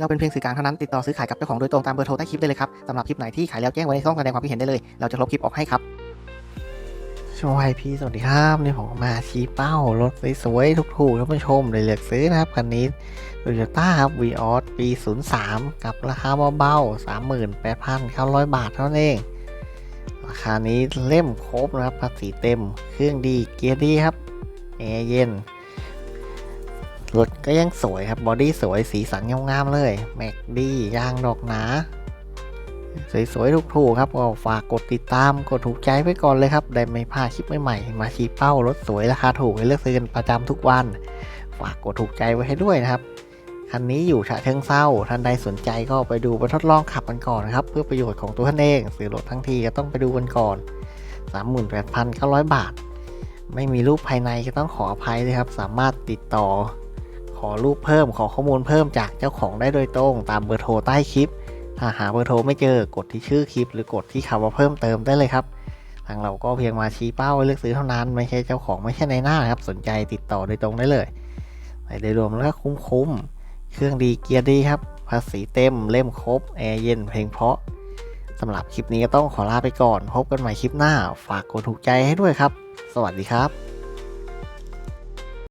เราเป็นเพียงสื่อกลางเท่านั้นติดต่อซื้อขายกับเจ้าของโดยตรงตามเบอร์โทรใต้คลิปได้เลยครับสำหรับคลิปไหนที่ขายแล้วแจ้งไว้ในช่องแสดงความคิดเห็นได้เลย เราจะลบคลิปออกให้ครับช่วยพี่สวัสดีครับนี่ผมมาชี้เป้ารถสวยๆถูกๆท่านผู้ชมเลยเลือกซื้อนะครับคันนี้โตโยต้าครับวีออสปี 03 กับราคาเบาๆ38,900 บาทเท่านั้นเอง ราคานี้เล่มครบนะครับภาษีเต็ม เครื่องดีเกียร์ดีครับแอร์เย็น รถก็ยังสวยครับบอดี้สวยสีสันงามๆเลยแม็กดียางดอกหนา สวยๆถูกๆครับก็ฝากกดติดตามกดถูกใจไว้ก่อนเลยครับ ได้ไม่พลาดคลิปใหม่ๆมาชี้เป้ารถสวยราคาถูกให้เลือกซื้อกันประจำทุกวัน ฝากกดถูกใจไว้ให้ด้วยนะครับคันนี้อยู่ฉะเชิงเซาท่านใดสนใจก็ไปดูไปทดลองขับกันก่อนนะครับ เพื่อประโยชน์ของตัวท่านเองซื้อรถทั้งทีก็ต้องไปดูกันก่อน 38,900 บาท ไม่มีรูปภายในก็ต้องขออภัยเลยครับ สามารถติดต่อ ขอรูปเพิ่มขอข้อมูลเพิ่มจากเจ้าของได้โดยตรง ตามเบอร์โทรใต้คลิป ถ้าหาเบอร์โทรไม่เจอกดที่ชื่อคลิป หรือกดที่คำว่าเพิ่มเติมได้เลยครับ ทางเราก็เพียงมาชี้เป้าเลือกซื้อเท่านั้น ไม่ใช่เจ้าของไม่ใช่ในหน้าครับสนใจติดต่อโดยตรงได้เลยในโดยรวมแล้วก็คุ้มๆเครื่องดีเกียร์ดีครับภาษีเต็มเล่มครบแอร์เย็นเพลงเพราะสำหรับคลิปนี้ก็ต้องขอลาไปก่อน พบกันใหม่คลิปหน้า ฝากกดถูกใจให้ด้วยครับ สวัสดีครับ